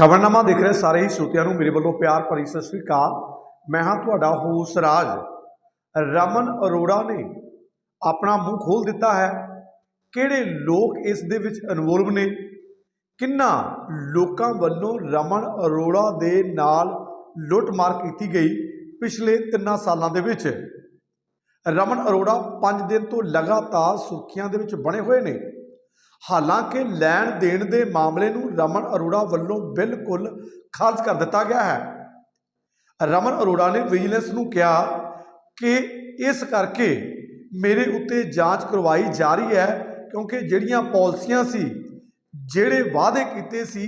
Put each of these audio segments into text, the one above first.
ਖਬਰਨਾਮਾ ਦੇਖ ਰਹੇ ਸਾਰੇ ਹੀ ਸਰੋਤਿਆਂ ਨੂੰ। ਮੇਰੇ ਵੱਲੋਂ ਪਿਆਰ ਭਰੀ ਸਤਿ ਸ੍ਰੀ ਅਕਾਲ। ਮੈਂ ਹਾਂ ਤੁਹਾਡਾ ਹੋਸ ਰਾਜ। ਰਮਨ ਅਰੋੜਾ ਨੇ ਆਪਣਾ ਮੂੰਹ ਖੋਲ ਦਿੱਤਾ ਹੈ। ਕਿਹੜੇ ਲੋਕ ਇਸ ਦੇ ਵਿੱਚ ਇਨਵੋਲਵ ਨੇ? ਕਿੰਨਾ ਲੋਕਾਂ ਵੱਲੋਂ ਰਮਨ ਅਰੋੜਾ ਦੇ ਨਾਲ ਲੁੱਟਮਾਰ ਕੀਤੀ ਗਈ ਪਿਛਲੇ ਤਿੰਨਾਂ ਸਾਲਾਂ ਦੇ ਵਿੱਚ? ਰਮਨ ਅਰੋੜਾ 5 ਦਿਨ ਤੋਂ ਲਗਾਤਾਰ ਸੁਰਖੀਆਂ ਦੇ ਵਿੱਚ ਬਣੇ ਹੋਏ ਨੇ। ਹਾਲਾਂਕਿ ਲੈਣ ਦੇਣ ਦੇ ਮਾਮਲੇ ਨੂੰ ਰਮਨ ਅਰੋੜਾ ਵੱਲੋਂ ਬਿਲਕੁਲ ਖਾਰਜ ਕਰ ਦਿੱਤਾ ਗਿਆ ਹੈ। ਰਮਨ ਅਰੋੜਾ ਨੇ ਵਿਜੀਲੈਂਸ ਨੂੰ ਕਿਹਾ ਕਿ ਇਸ ਕਰਕੇ ਮੇਰੇ ਉੱਤੇ ਜਾਂਚ ਕਰਵਾਈ ਜਾ ਰਹੀ ਹੈ ਕਿਉਂਕਿ ਜਿਹੜੀਆਂ ਪਾਲਿਸੀਆਂ ਸੀ, ਜਿਹੜੇ ਵਾਅਦੇ ਕੀਤੇ ਸੀ,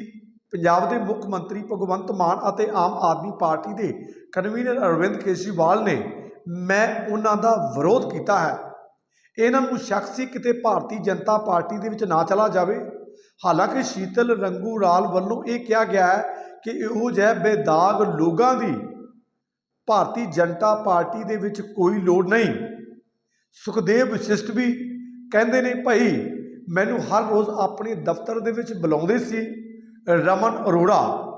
ਪੰਜਾਬ ਦੇ ਮੁੱਖ ਮੰਤਰੀ ਭਗਵੰਤ ਮਾਨ ਅਤੇ ਆਮ ਆਦਮੀ ਪਾਰਟੀ ਦੇ ਕਨਵੀਨਰ ਅਰਵਿੰਦ ਕੇਜਰੀਵਾਲ ਨੇ, ਮੈਂ ਉਹਨਾਂ ਦਾ ਵਿਰੋਧ ਕੀਤਾ ਹੈ। ਇਹਨਾਂ ਨੂੰ ਸ਼ੱਕ ਸੀ ਕਿਤੇ ਭਾਰਤੀ ਜਨਤਾ ਪਾਰਟੀ ਦੇ ਵਿੱਚ ਨਾ ਚਲਾ ਜਾਵੇ। ਹਾਲਾਂਕਿ ਸ਼ੀਤਲ ਰੰਗੂ ਰਾਲ ਵੱਲੋਂ ਇਹ ਕਿਹਾ ਗਿਆ ਹੈ ਕਿ ਇਹੋ ਜਿਹੇ ਬੇਦਾਗ ਲੋਕਾਂ ਦੀ ਭਾਰਤੀ ਜਨਤਾ ਪਾਰਟੀ ਦੇ ਵਿੱਚ ਕੋਈ ਲੋੜ ਨਹੀਂ। ਸੁਖਦੇਵ ਵਿਸ਼ਿਸ਼ਟ ਵੀ ਕਹਿੰਦੇ ਨੇ, ਭਾਈ, ਮੈਨੂੰ ਹਰ ਰੋਜ਼ ਆਪਣੇ ਦਫ਼ਤਰ ਦੇ ਵਿੱਚ ਬੁਲਾਉਂਦੇ ਸੀ ਰਮਨ ਅਰੋੜਾ।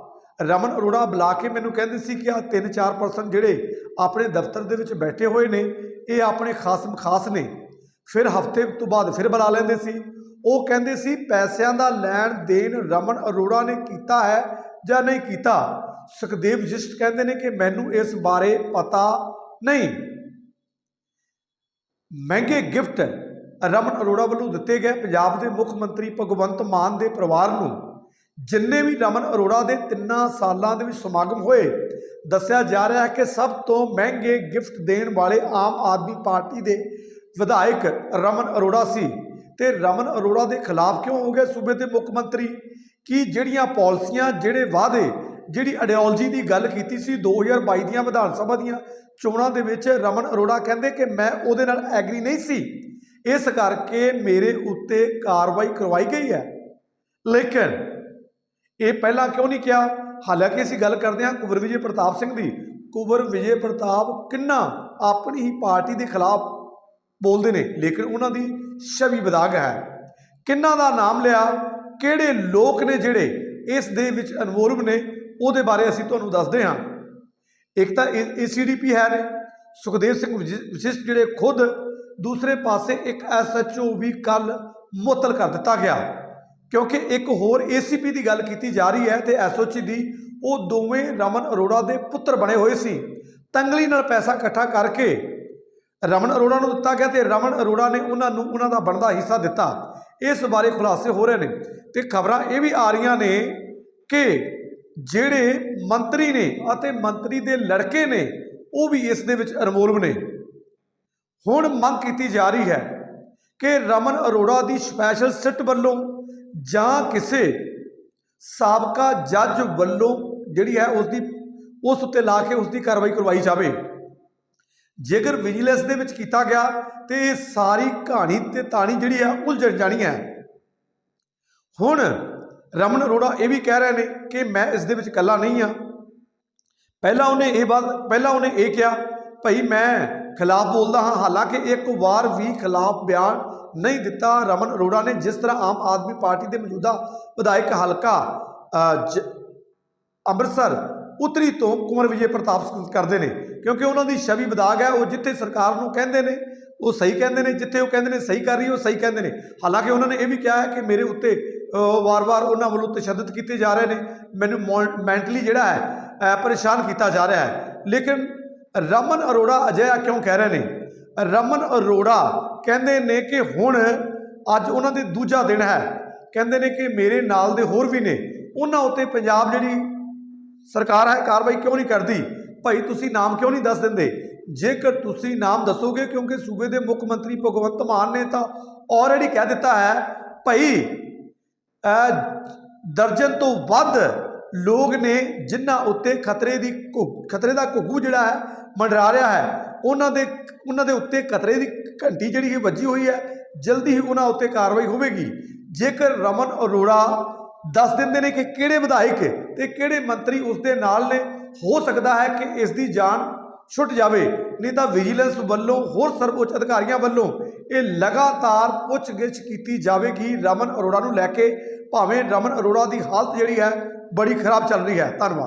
ਰਮਨ ਅਰੋੜਾ ਬੁਲਾ ਕੇ ਮੈਨੂੰ ਕਹਿੰਦੇ ਸੀ ਕਿ ਆ 3-4% ਜਿਹੜੇ ਆਪਣੇ ਦਫ਼ਤਰ ਦੇ ਵਿੱਚ ਬੈਠੇ ਹੋਏ ਨੇ, ਇਹ ਆਪਣੇ ਖਾਸਮ ਖਾਸ ਨੇ। ਫਿਰ ਹਫ਼ਤੇ ਤੋਂ ਬਾਅਦ ਫਿਰ ਬੁਲਾ ਲੈਂਦੇ ਸੀ। ਉਹ ਕਹਿੰਦੇ ਸੀ, ਪੈਸਿਆਂ ਦਾ ਲੈਣ ਦੇਣ ਰਮਨ ਅਰੋੜਾ ਨੇ ਕੀਤਾ ਹੈ ਜਾਂ ਨਹੀਂ ਕੀਤਾ? ਸੁਖਦੇਵ ਜਿਸਟ ਕਹਿੰਦੇ ਨੇ ਕਿ ਮੈਨੂੰ ਇਸ ਬਾਰੇ ਪਤਾ ਨਹੀਂ। ਮਹਿੰਗੇ ਗਿਫਟ ਰਮਨ ਅਰੋੜਾ ਵੱਲੋਂ ਦਿੱਤੇ ਗਏ। ਪੰਜਾਬ ਦੇ ਮੁੱਖ ਮੰਤਰੀ ਭਗਵੰਤ ਮਾਨ ਦੇ ਪਰਿਵਾਰ ਨੂੰ ਜਿੰਨੇ ਵੀ ਰਮਨ ਅਰੋੜਾ ਦੇ ਤਿੰਨਾਂ ਸਾਲਾਂ ਦੇ ਵਿੱਚ ਸਮਾਗਮ ਹੋਏ, ਦੱਸਿਆ ਜਾ ਰਿਹਾ ਹੈ ਕਿ ਸਭ ਤੋਂ ਮਹਿੰਗੇ ਗਿਫਟ ਦੇਣ ਵਾਲੇ ਆਮ ਆਦਮੀ ਪਾਰਟੀ ਦੇ ਵਿਧਾਇਕ ਰਮਨ ਅਰੋੜਾ ਸੀ। ਤੇ ਰਮਨ ਅਰੋੜਾ ਦੇ ਖਿਲਾਫ ਕਿਉਂ ਹੋ ਗਏ ਸੂਬੇ ਦੇ ਮੁੱਖ ਮੰਤਰੀ? ਕੀ ਜਿਹੜੀਆਂ ਪਾਲਿਸੀਆਂ, ਜਿਹੜੇ ਵਾਅਦੇ, ਜਿਹੜੀ ਆਈਡੀਓਲੋਜੀ ਦੀ ਗੱਲ ਕੀਤੀ ਸੀ 2022 ਦੀਆਂ ਵਿਧਾਨ ਸਭਾ ਦੀਆਂ ਚੋਣਾਂ ਦੇ ਵਿੱਚ ਰਮਨ ਅਰੋੜਾ ਕਹਿੰਦੇ ਕਿ ਮੈਂ ਉਹਦੇ ਨਾਲ ਐਗਰੀ ਨਹੀਂ ਸੀ। ਇਸ ਕਰਕੇ ਮੇਰੇ ਉੱਤੇ ਕਾਰਵਾਈ ਕਰਵਾਈ ਗਈ ਹੈ। ਲੇਕਿਨ ਇਹ ਪਹਿਲਾਂ ਕਿਉਂ ਨਹੀਂ ਕਿਹਾ? ਹਾਲਾਂਕਿ ਅਸੀਂ ਗੱਲ ਕਰਦੇ ਹਾਂ ਕੁਵਰ ਵਿਜੇ ਪ੍ਰਤਾਪ ਸਿੰਘ ਦੀ। ਕੁਵਰ ਵਿਜੇ ਪ੍ਰਤਾਪ ਕਿੰਨਾ ਆਪਣੀ ਹੀ ਪਾਰਟੀ ਦੇ ਖਿਲਾਫ ਬੋਲਦੇ ਨੇ, ਲੇਕਿਨ ਉਹਨਾਂ ਦੀ ਛਵੀ ਬਦਾਗ ਹੈ। ਕਿੰਨਾ ਦਾ ਨਾਮ ਲਿਆ, ਕਿਹੜੇ ਲੋਕ ਨੇ ਜਿਹੜੇ ਇਸ ਦੇ ਵਿੱਚ ਇਨਵੋਲਵ ਨੇ, ਉਹਦੇ ਬਾਰੇ ਅਸੀਂ ਤੁਹਾਨੂੰ ਦੱਸਦੇ ਹਾਂ। ਇੱਕ ਤਾਂ ਏਸੀਡੀਪੀ ਹੈ ਨੇ, ਸੁਖਦੇਵ ਸਿੰਘ ਵਿਜੇ- ਵਿਸ਼ਿਸ਼ਟ ਜਿਹੜੇ ਖੁਦ, ਦੂਸਰੇ ਪਾਸੇ ਇੱਕ ਐਸਐਚਓ ਵੀ ਕੱਲ ਮੁਅੱਤਲ ਕਰ ਦਿੱਤਾ ਗਿਆ। ਕਿਉਂਕਿ ਇੱਕ ਹੋਰ ਏਸੀਪੀ ਦੀ ਗੱਲ ਕੀਤੀ ਜਾ ਰਹੀ ਹੈ ਤੇ ਐਸਓਚੀ ਦੀ, ਉਹ ਦੋਵੇਂ ਰਮਨ ਅਰੋੜਾ ਦੇ ਪੁੱਤਰ ਬਣੇ ਹੋਏ ਸੀ। ਤੰਗਲੀ ਨਾਲ ਪੈਸਾ ਇਕੱਠਾ ਕਰਕੇ ਰਮਨ ਅਰੋੜਾ ਨੂੰ ਦਿੱਤਾ ਗਿਆ ਤੇ ਰਮਨ ਅਰੋੜਾ ਨੇ ਉਹਨਾਂ ਨੂੰ ਉਹਨਾਂ ਦਾ ਬਣਦਾ ਹਿੱਸਾ ਦਿੱਤਾ। ਇਸ ਬਾਰੇ ਖੁਲਾਸੇ ਹੋ ਰਹੇ ਨੇ ਤੇ ਖਬਰਾਂ ਇਹ ਵੀ ਆ ਰਹੀਆਂ ਨੇ ਕਿ ਜਿਹੜੇ ਮੰਤਰੀ ਨੇ ਅਤੇ ਮੰਤਰੀ ਦੇ ਲੜਕੇ ਨੇ, ਉਹ ਵੀ ਇਸ ਦੇ ਵਿੱਚ ਇਨਵੋਲਵ ਨੇ। ਹੁਣ ਮੰਗ ਕੀਤੀ ਜਾ ਰਹੀ ਹੈ ਕਿ ਰਮਨ ਅਰੋੜਾ ਦੀ ਸਪੈਸ਼ਲ ਸਿੱਟ ਵੱਲੋਂ ਜਾਂ ਕਿਸੇ ਸਾਬਕਾ ਜੱਜ ਵੱਲੋਂ ਜਿਹੜੀ ਹੈ ਉਸ ਦੀ ਉਸ ਉੱਤੇ ਲਾ ਕੇ ਉਸ ਦੀ ਕਾਰਵਾਈ ਕਰਵਾਈ ਜਾਵੇ। ਜੇਕਰ ਵਿਜੀਲੈਂਸ ਦੇ ਵਿੱਚ ਕੀਤਾ ਗਿਆ, ਤੇ ਇਹ ਸਾਰੀ ਕਹਾਣੀ ਤੇ ਤਾਣੀ ਜਿਹੜੀ ਹੈ ਉਲਝਣ ਜਾਣੀ ਹੈ। ਹੁਣ ਰਮਨ ਅਰੋੜਾ ਇਹ ਵੀ ਕਹਿ ਰਹੇ ਨੇ ਕਿ ਮੈਂ ਇਸ ਦੇ ਵਿੱਚ ਇਕੱਲਾ ਨਹੀਂ ਆ ਪਹਿਲਾਂ ਉਹਨੇ ਇਹ ਬਾਤ, ਪਹਿਲਾਂ ਉਹਨੇ ਇਹ ਕਿਹਾ, ਭਈ ਮੈਂ ਖਿਲਾਫ ਬੋਲਦਾ ਹਾਂ, ਹਾਲਾਂਕਿ ਇੱਕ ਵਾਰ ਵੀ ਖਿਲਾਫ ਬਿਆਨ ਨਹੀਂ ਦਿੱਤਾ ਰਮਨ ਅਰੋੜਾ ਨੇ, ਜਿਸ ਤਰ੍ਹਾਂ ਆਮ ਆਦਮੀ ਪਾਰਟੀ ਦੇ ਮੌਜੂਦਾ ਵਿਧਾਇਕ ਹਲਕਾ ਜ- ਅੰਮ੍ਰਿਤਸਰ ਉੱਤਰੀ ਤੋਂ ਕੁੰਵਰ ਵਿਜੇ ਪ੍ਰਤਾਪ ਸਿੰਘ ਕਰਦੇ ਨੇ ਕਿਉਂਕਿ ਉਹਨਾਂ ਦੀ ਛਵੀ ਬਦਾਗ ਹੈ ਉਹ ਜਿੱਥੇ ਸਰਕਾਰ ਨੂੰ ਕਹਿੰਦੇ ਨੇ ਉਹ ਸਹੀ ਕਹਿੰਦੇ ਨੇ ਜਿੱਥੇ ਉਹ ਕਹਿੰਦੇ ਨੇ ਸਹੀ ਕਰ ਰਹੀ ਹੈ, ਉਹ ਸਹੀ ਕਹਿੰਦੇ ਨੇ। ਹਾਲਾਂਕਿ ਉਹਨਾਂ ਨੇ ਇਹ ਵੀ ਕਿਹਾ ਹੈ ਕਿ ਮੇਰੇ ਉੱਤੇ ਵਾਰ-ਵਾਰ ਉਹਨਾਂ ਵੱਲੋਂ ਤਸ਼ੱਦਦ ਕੀਤੇ ਜਾ ਰਹੇ ਨੇ ਮੈਨੂੰ ਮੈਂਟਲੀ ਜਿਹੜਾ ਹੈ ਪਰੇਸ਼ਾਨ ਕੀਤਾ ਜਾ ਰਿਹਾ ਹੈ। ਲੇਕਿਨ ਰਮਨ ਅਰੋੜਾ ਅਜਿਹਾ ਕਿਉਂ ਕਹਿ ਰਹੇ ਨੇ? ਰਮਨ ਅਰੋੜਾ ਕਹਿੰਦੇ ਨੇ ਕਿ ਹੁਣ ਅੱਜ ਉਹਨਾਂ ਦੇ ਦੂਜਾ ਦਿਨ ਹੈ। ਕਹਿੰਦੇ ਨੇ ਕਿ ਮੇਰੇ ਨਾਲ ਦੇ ਹੋਰ ਵੀ ਨੇ। ਉਹਨਾਂ ਉੱਤੇ ਪੰਜਾਬ ਜਿਹੜੀ ਸਰਕਾਰ ਹੈ ਕਾਰਵਾਈ ਕਿਉਂ ਨਹੀਂ ਕਰਦੀ? ਭਾਈ, ਤੁਸੀਂ ਨਾਮ ਕਿਉਂ ਨਹੀਂ ਦੱਸ ਦਿੰਦੇ? ਜੇਕਰ ਤੁਸੀਂ ਨਾਮ ਦੱਸੋਗੇ ਕਿਉਂਕਿ ਸੂਬੇ ਦੇ ਮੁੱਖ ਮੰਤਰੀ ਭਗਵੰਤ ਮਾਨ ਨੇ ਤਾਂ ਆਲਰੇਡੀ ਕਹਿ ਦਿੱਤਾ ਹੈ, ਭਾਈ ਦਰਜਨ ਤੋਂ ਵੱਧ ਲੋਕ ਨੇ ਜਿਨ੍ਹਾਂ ਉੱਤੇ ਖਤਰੇ ਦੀ ਘੁ- ਖਤਰੇ ਦਾ ਘੁੱਗੂ ਜਿਹੜਾ ਹੈ, ਮੰਡਰਾ ਰਿਹਾ ਹੈ, ਉਹਨਾਂ ਦੇ ਉਹਨਾਂ ਦੇ ਉੱਤੇ ਖਤਰੇ ਦੀ ਘੰਟੀ ਜਿਹੜੀ ਹੈ ਵੱਜੀ ਹੋਈ ਹੈ, ਜਲਦੀ ਹੀ ਉਹਨਾਂ ਉੱਤੇ ਕਾਰਵਾਈ ਹੋਵੇਗੀ। ਜੇਕਰ ਰਮਨ ਅਰੋੜਾ ਦੱਸ ਦਿੰਦੇ ਨੇ ਕਿ ਕਿਹੜੇ ਵਿਧਾਇਕ ਤੇ ਕਿਹੜੇ ਮੰਤਰੀ ਉਸ ਦੇ ਨਾਲ ਨੇ। ਹੋ ਸਕਦਾ ਹੈ ਕਿ ਇਸ ਦੀ ਜਾਨ ਛੁੱਟ ਜਾਵੇ, ਨਹੀਂ ਤਾਂ ਵਿਜੀਲੈਂਸ ਵੱਲੋਂ, ਹੋਰ ਸਰਵਉੱਚ ਅਧਿਕਾਰੀਆਂ ਵੱਲੋਂ ਇਹ ਲਗਾਤਾਰ ਪੁੱਛਗਿੱਛ ਕੀਤੀ ਜਾਵੇਗੀ। ਰਮਨ ਅਰੋੜਾ ਨੂੰ ਲੈ ਕੇ ਭਾਵੇਂ ਰਮਨ ਅਰੋੜਾ ਦੀ ਹਾਲਤ ਜਿਹੜੀ ਹੈ, ਬੜੀ ਖਰਾਬ ਚੱਲ ਰਹੀ ਹੈ। ਧੰਨਵਾਦ।